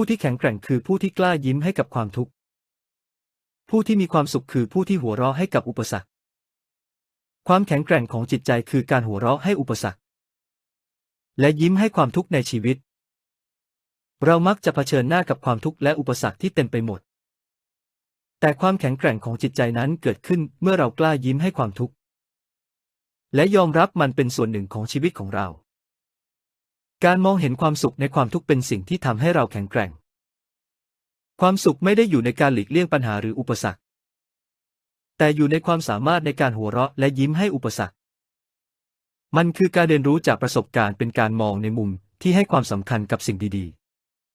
ผู้ที่แข็งแกร่งคือผู้ที่กล้ายิ้มให้กับความทุกข์ ผู้ที่มีความสุขคือผู้ที่หัวเราะให้กับอุปสรรค ความแข็งแกร่งของจิตใจคือการหัวเราะให้อุปสรรค และยิ้มให้ความทุกข์ในชีวิต เรามักจะเผชิญหน้ากับความทุกข์และอุปสรรคที่เต็มไปหมด แต่ความแข็งแกร่งของจิตใจนั้นเกิดขึ้นเมื่อเรากล้ายิ้มให้ความทุกข์ และยอมรับมันเป็นส่วนหนึ่งของชีวิตของเรา การมองเห็นความสุขในความทุกข์เป็นสิ่งที่ทำให้เราแข็งแกร่ง ความสุขไม่ได้อยู่ในการหลีกเลี่ยงปัญหาหรืออุปสรรค แต่อยู่ในความสามารถในการหัวเราะและยิ้มให้อุปสรรค มันคือการเรียนรู้จากประสบการณ์เป็นการมองในมุมที่ให้ความสำคัญกับสิ่งดี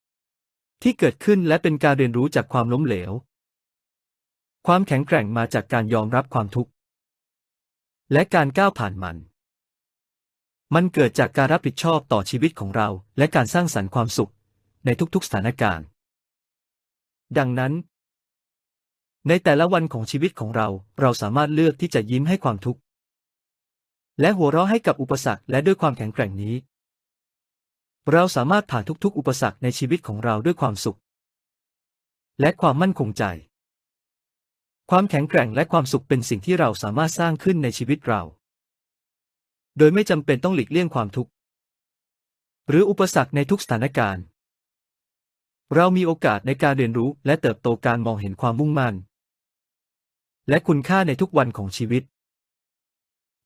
ๆ ที่เกิดขึ้นและเป็นการเรียนรู้จากความล้มเหลว ความแข็งแกร่งมาจากการยอมรับความทุกข์ และการก้าวผ่านมัน มันเกิดจากการรับผิดชอบต่อชีวิตของเรา และการสร้างสรรค์ความสุข ในทุกๆสถานการณ์ ดังนั้น ในแต่ละวันของชีวิตของเรา เราสามารถเลือกที่จะยิ้มให้ความทุกข์ และหัวเราะให้กับอุปสรรคและด้วยความแข็งแกร่งนี้ เราสามารถผ่านทุกๆ อุปสรรคในชีวิตของเราด้วยความสุข และความมั่นคงใจ ความแข็งแกร่งและความสุขเป็นสิ่งที่เราสามารถสร้างขึ้นในชีวิตเรา โดยไม่จำเป็นต้องหลีกเลี่ยงความทุกข์ หรืออุปสรรคในทุกสถานการณ์ เรามีโอกาสในการเรียนรู้และเติบโตการมองเห็นความมุ่งมั่น และคุณค่าในทุกวันของชีวิต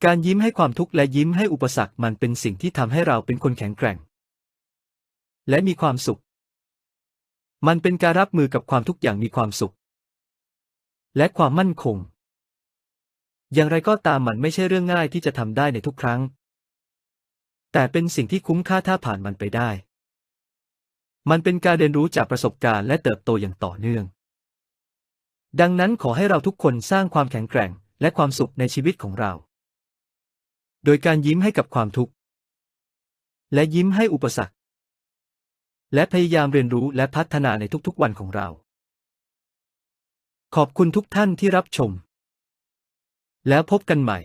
การยิ้มให้ความทุกข์และยิ้มให้อุปสรรคมันเป็นสิ่งที่ทำให้เราเป็นคนแข็งแกร่ง และมีความสุข มันเป็นการรับมือกับความทุกข์อย่างมีความสุข และความมั่นคง อย่างไรก็ตามมันไม่ใช่เรื่องง่ายที่จะทำได้ในทุกครั้ง แต่เป็นสิ่งที่คุ้มค่าถ้าผ่านมันไปได้ มันเป็นการเรียนรู้จากประสบการณ์และเติบโตอย่างต่อเนื่อง ดังนั้นขอให้เราทุกคนสร้างความแข็งแกร่งและความสุขในชีวิตของเรา โดยการยิ้มให้กับความทุกข์ และยิ้มให้อุปสรรค และพยายามเรียนรู้และพัฒนาในทุกๆวันของเรา ขอบคุณทุกท่านที่รับชม แล้วพบกันใหม่